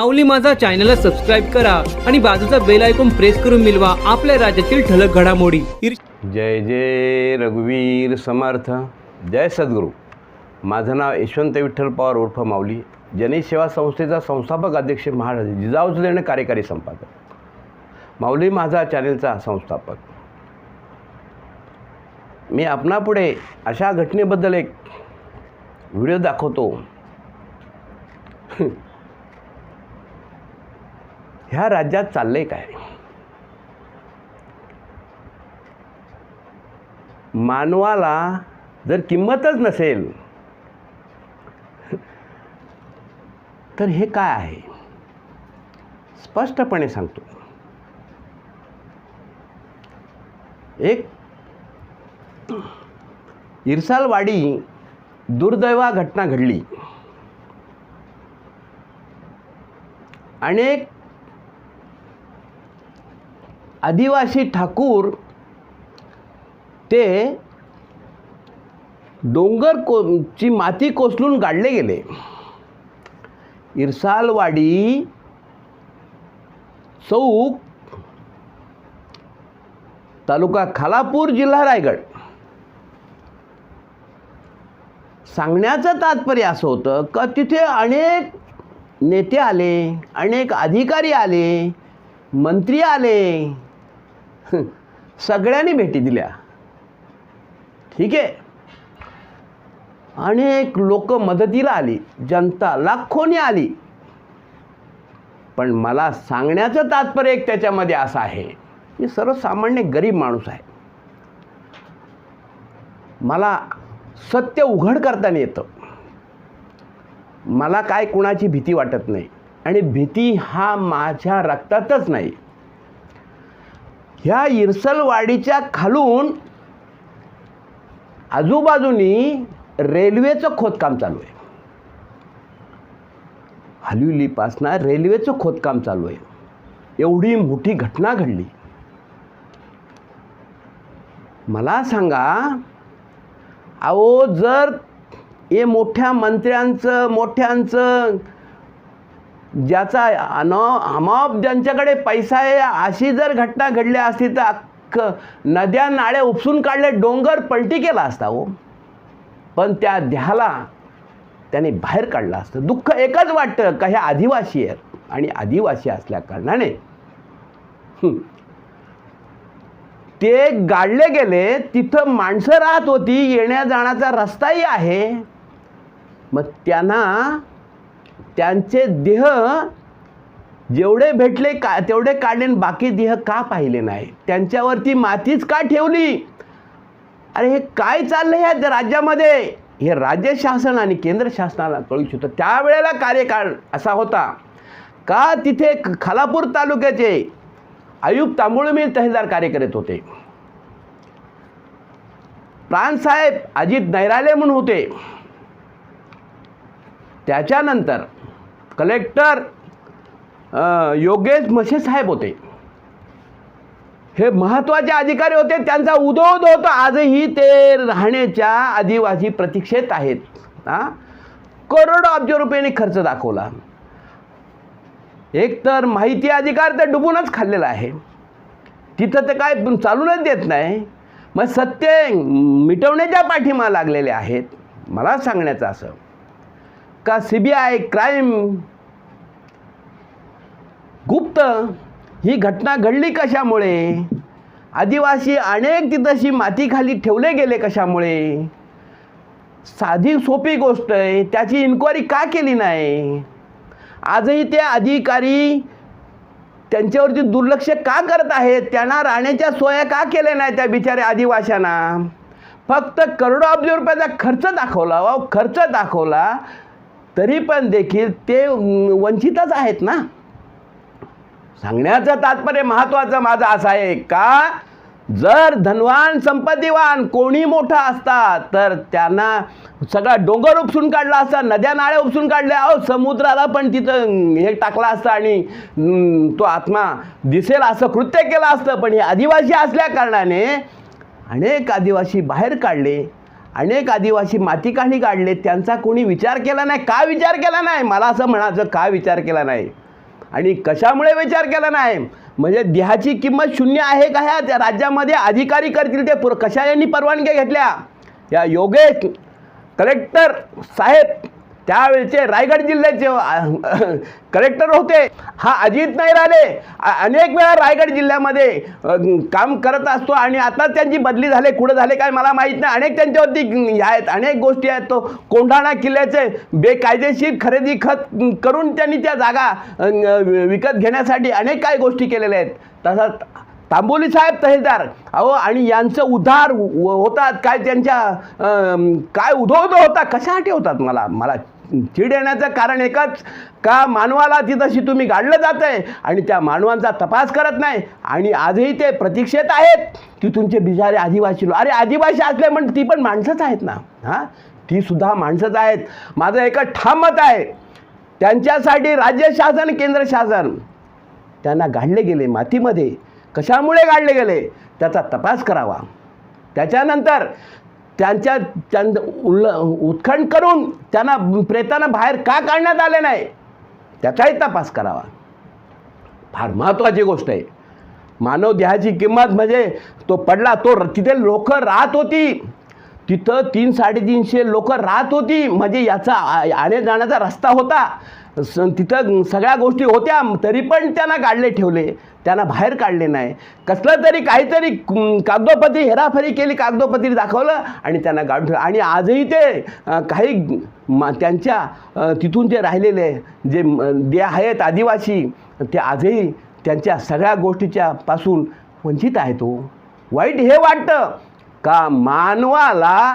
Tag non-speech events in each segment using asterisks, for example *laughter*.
माऊली माझा चॅनलला सबस्क्राईब करा आणि बाजूचा बेल आयकॉन प्रेस करून मिळवा आपल्या राज्यातील ठळक घडामोडी. जय जय रघुवीर समर्थ. जय सद्गुरू. माझं नाव यशवंत विठ्ठल पवार उर्फ माऊली. जनहित सेवा संस्थेचा संस्थापक अध्यक्ष महाराज जिजाऊ देणे कार्यकारी संपादक. माऊली माझा चॅनेलचा संस्थापक. मी आपणापुढे अशा घटनेबद्दल एक व्हिडिओ दाखवतो. ह्या राज्यात चाललंय काय? मानवाला जर किंमतच नसेल तर हे काय आहे? स्पष्टपणे सांगतो. एक इरसालवाडी दुर्दैवा घटना घडली. अनेक आदिवासी ठाकूर ते डोंगर को ची माती कोसलून गाडले गेले. इरसालवाडी चौक तालुका खालापूर जिल्हा रायगड. सांगण्याचं तात्पर्य असं होतं का तिथे अनेक नेते आले अनेक अधिकारी आले मंत्री आले *laughs* सगळ्यांनी भेटी दिल्या. ठीक आहे? अनेक लोक मदतीला आली. जनता लाखोनी आली. पण मला सांगण्याचं तात्पर्य एक त्याच्यामध्ये असं आहे. मी सर्वसामान्य गरीब माणूस आहे. मला सत्य उघड करताना येतं. मला काय कुणाची भीती वाटत नाही. आणि भीती हा माझ्या रक्तातच नाही. ह्या इरसलवाडीच्या खालून आजूबाजूनी रेल्वेचं खोदकाम चालू आहे. हलिवलीपासनं रेल्वेचं खोदकाम चालू आहे. एवढी मोठी घटना घडली. मला सांगा अहो जर हे मोठ्या मंत्र्यांचं मोठ्यांचं ज्याचा अन अमाप ज्यांच्याकडे पैसा आहे अशी जर घटना घडली असती तर अख्ख नद्या नाळे उपसून काढले डोंगर पलटी केला असता हो. पण त्या ध्याला त्याने बाहेर काढलं असतं. दुःख एकच वाटतं का हे आदिवासी आहेत. आणि आदिवासी असल्या कारणाने ते गाडले गेले तिथं माणसं राहत होती येण्या जाण्याचा रस्ताही आहे. मग त्यांना त्यांचे देह जेवढे भेटले का तेवढे काढले बाकी देह का पाहिले नाही? त्यांच्यावरती मातीच का ठेवली? अरे हे काय चाललं ह्या राज्यामध्ये? हे राज्य शासन आणि केंद्र शासनाला कळू शकतं. त्यावेळेला कार्यकाळ असा होता. का तिथे खालापूर तालुक्याचे आयुब तांबुळमी तहसीलदार कार्य करत होते प्राणसाहेब अजित नैराले म्हणून होते. त्याच्यानंतर कलेक्टर योगेश म्हशे साहेब होते. हे महत्त्वाचे अधिकारी होते त्यांचा उदोद होतो. आजही ते राहण्याच्या आदिवासी प्रतीक्षेत आहेत. हां? करोडो अब्ज रुपयांनी खर्च दाखवला. एक तर माहिती अधिकार तर डुबूनच खाल्लेला आहे. तिथं तर काय चालूनच देत नाही. मग सत्य मिटवण्याच्या पाठीमा लागलेले आहेत. मला सांगण्याचं असं. का सी बी आय क्राईम गुप्त ही घटना घडली कशामुळे? आदिवासी अनेक तिथंशी मातीखाली ठेवले गेले कशामुळे? साधी सोपी गोष्ट आहे त्याची इन्क्वायरी का केली नाही? आजही ते अधिकारी त्यांच्यावरती दुर्लक्ष का करत आहेत? त्यांना राहण्याच्या सोया का केल्या नाही त्या बिचाऱ्या आदिवाशांना? फक्त करोडो अब्ज रुपयाचा खर्च दाखवला वा खर्च दाखवला. तरी पण देखील ते वंचितच आहेत ना? सांगण्याचं तात्पर्य महत्त्वाचं माझं असं आहे का? जर धनवान संपत्तीवान कोणी मोठा असता तर त्यांना सगळा डोंगर उपसून काढला असता नद्या नाळ्या उपसून काढल्या. अहो समुद्राला पण तिथं हे टाकला असतं आणि तो आत्मा दिसेल असं कृत्य केलं असतं. पण हे आदिवासी असल्या कारणाने अनेक आदिवासी बाहेर काढले. अनेक आदिवासी माती काढली काढले त्यांचा कोणी विचार केला नाही. का विचार केला नाही? मला असं म्हणायचं का विचार केला नाही? आणि कशामुळे विचार केला नाही? म्हणजे देहाची किंमत शून्य आहे का? ह्या त्या राज्यामध्ये अधिकारी करतील ते पुर कशा यांनी परवानग्या घेतल्या? या योगेश कलेक्टर साहेब त्यावेळेचे रायगड जिल्ह्याचे कलेक्टर होते. हा अजित नाही राहिले अनेक वेळा रायगड जिल्ह्यामध्ये काम करत असतो आणि आता त्यांची बदली झाले. कुठं झाले काय मला माहीत नाही. अनेक त्यांच्यावरती आहेत. अनेक गोष्टी आहेत. तो कोंढाणा किल्ल्याचे बेकायदेशीर खरेदी खत करून त्यांनी त्या जागा विकत घेण्यासाठी अनेक काय गोष्टी केलेल्या आहेत. तसंच तांबोली साहेब तहसीलदार. अहो आणि यांचं उधार हो-, होतात. काय त्यांच्या काय उधो उधो होता? कशासाठी होतात मला? मला चीड येण्याचं कारण एकच का मानवाला तिथंशी तुम्ही गाडलं जात आहे आणि त्या मानवांचा तपास करत नाही आणि आजही ते प्रतीक्षेत आहेत की तुमचे बिचारे आदिवासी लोक अरे आदिवासी असले म्हणजे ती पण माणसंच आहेत ना? हां? ती सुद्धा माणसंच आहेत. माझं एकच ठाम मत आहे. त्यांच्यासाठी राज्य शासन केंद्र शासन त्यांना गाडले गेले मातीमध्ये. कशामुळे गाडले गेले? त्याचा तपास करावा. त्याच्यानंतर त्यांच्या त्यां उल्ल उत्खंड करून त्यांना प्रेतानं बाहेर का काढण्यात आले नाही? त्याचाही तपास करावा. फार महत्त्वाची गोष्ट आहे. मानव देहाची किंमत म्हणजे तो पडला तो र- तिथे लोक राहत होती. तिथं तीन साडेतीनशे लोक राहत होती. म्हणजे याचा आ- जाण्याचा रस्ता होता. स तिथं सगळ्या गोष्टी होत्या. तरी पण त्यांना काढले ठेवले. त्यांना बाहेर काढले नाही. कसलं तरी काहीतरी कागदोपती कागदोपत्री हेराफेरी केली कागदोपत्री दाखवलं आणि त्यांना गाडून ठेवलं. आणि आजही ते काही मा त्यांच्या तिथून ते राहिलेले जे जे आहेत आदिवासी ते आजही त्यांच्या सगळ्या गोष्टीच्या पासून वंचित आहे तो हो. वाईट हे वाटतं का मानवाला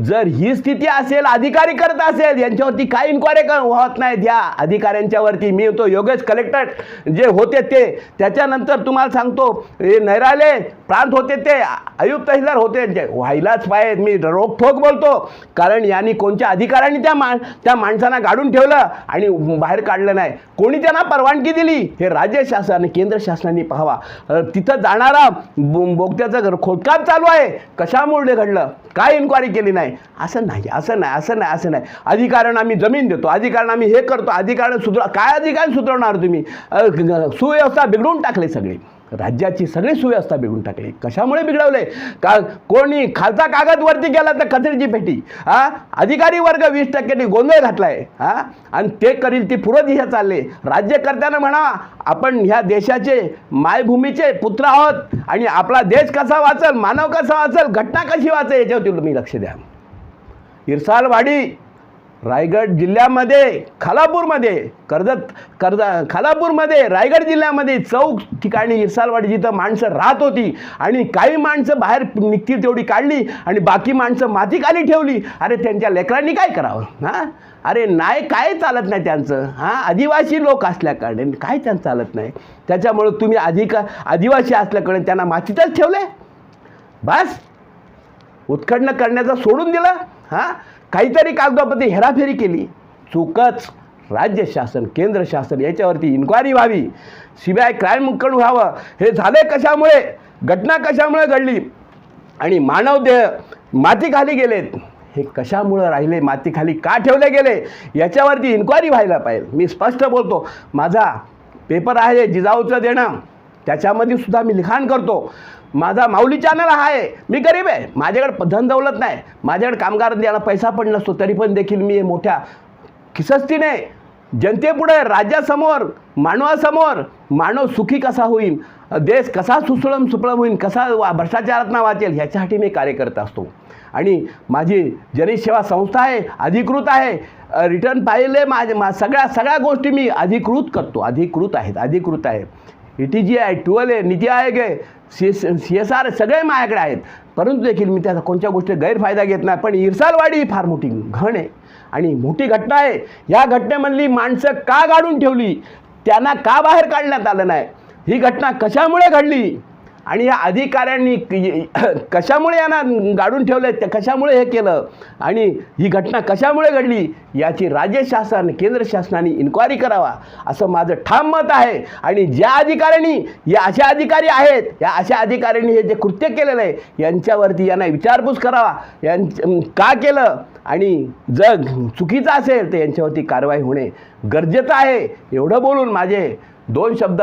जर ही स्थिती असेल अधिकारी करत असेल यांच्यावरती काय इन्क्वायरी कर होत नाहीत या अधिकाऱ्यांच्यावरती मी तो योगेश कलेक्टर जे होते ते. त्याच्यानंतर तुम्हाला सांगतो हे नैराले प्रांत होते ते. आयुक्त तहसीलदार होते. ते व्हायलाच पाहिजे मी रोखोक बोलतो. कारण यांनी कोणत्या अधिकाऱ्यांनी त्या मा त्या माणसांना गाडून ठेवलं आणि बाहेर काढलं नाही. कोणी त्यांना परवानगी दिली? हे राज्य शासन केंद्र शासनाने पाहावा. तिथं जाणारा बो- बोगद्याचं घर खोदकाम चालू आहे. कशामुळे घडलं? काय इन्क्वायरी केली नाही? असं नाही असं नाही असं नाही असं नाही. अधिकारण आम्ही जमीन देतो अधिकारण आम्ही हे करतो अधिकारण सुधार काय अधिकार सुधारणार तुम्ही? सुव्यवस्था बिघडून टाकली सगळी. राज्याची सगळी सुव्यवस्था बिघडून टाकली. कशामुळे बिघडवले? का कोणी खालचा कागद वरती गेला तर कचऱ्याची पेटी? हा? अधिकारी वर्ग वीस टक्क्यांनी गोंधळ घातलाय. हा? आणि ते करील ती पूर्व दिशा चालले. राज्यकर्त्यांना म्हणा आपण ह्या देशाचे मायभूमीचे पुत्र आहोत आणि आपला देश कसा वाचल मानव कसा वाचल घटना कशी वाचेल याच्यावरती तुम्ही लक्ष द्या. इरसालवाडी रायगड जिल्ह्यामध्ये खालापूरमध्ये कर्जत कर्ज खालापूरमध्ये रायगड जिल्ह्यामध्ये चौक ठिकाणी इरसालवाडी जिथं माणसं राहत होती आणि काही माणसं बाहेर निघतील तेवढी काढली आणि बाकी माणसं मातीखाली ठेवली. अरे त्यांच्या लेकरांनी काय करावं? हां? अरे नाही काय चालत नाही त्यांचं? हां? आदिवासी लोक असल्याकडे काय त्यांचं चालत नाही? त्याच्यामुळं तुम्ही अधिका आदिवासी असल्याकडे त्यांना मातीतच ठेवले बस. उत्खनन करण्याचं सोडून दिलं. हां? काहीतरी कागदोपत्री हेराफेरी केली. चूकच राज्य शासन केंद्र शासन याच्यावरती इन्क्वायरी व्हावी. सी बी आय व्हावं. हे झाले कशामुळे? घटना कशामुळे घडली? आणि मानव देह मातीखाली गेलेत. हे कशामुळं राहिले? मातीखाली का ठेवले गेले? याच्यावरती इन्क्वायरी व्हायला पाहिजे. मी स्पष्ट बोलतो. माझा पेपर आहे जिजाऊचं देणं. त्याच्यामध्ये सुद्धा मी लिखाण करतो. माझा माऊली चॅनल आहे. मी गरीब आहे. माझ्याकडे धन दौलत नाही. माझ्याकडे कामगार द्यायला पैसा पण नसतो तरी पण देखील मी मोठ्या खिसस्तीने जनतेपुढे राज्यासमोर मानवासमोर मानव सुखी कसा होईल देश कसा सुसळम सुपळम होईल कसा वा भ्रष्टाचारातना वाचेल ह्याच्यासाठी मी कार्य करत असतो. आणि माझी जनसेवा संस्था आहे अधिकृत आहे. रिटर्न पाहिले माझे मा सगळ्या सगळ्या गोष्टी मी अधिकृत करतो. अधिकृत आहेत. अधिकृत आहे. ई टी जी आहे ट्वेल आहे नीती आयोग आहे. C S C S R सगळे माझ्याकडे आहेत. परंतु देखील मी त्याचा कोणत्या गोष्टी गैरफायदा घेत नाही. पण इरसालवाडी ही फार मोठी घण आहे. आणि मोठी घटना आहे. या घटनेमधली माणसं का गाडून ठेवली? त्यांना का बाहेर काढण्यात आलं नाही? ही घटना कशामुळे घडली? आणि या अधिकाऱ्यांनी कशामुळे यांना गाडून ठेवलं आहे कशामुळे हे केलं? आणि ही घटना कशामुळे घडली? याची राज्य शासन केंद्र शासनाने इन्क्वायरी करावा असं माझं ठाम मत आहे. आणि ज्या अधिकाऱ्यांनी या अशा अधिकारी आहेत या अशा अधिकाऱ्यांनी हे जे कृत्य केलेलं आहे यांच्यावरती यांना विचारपूस करावा. यां का केलं? आणि जग चुकीचं असेल तर यांच्यावरती कारवाई होणे गरजेचं आहे. एवढं बोलून माझे दोन शब्द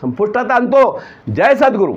संपुष्टात आणतो. जय सद्गुरू.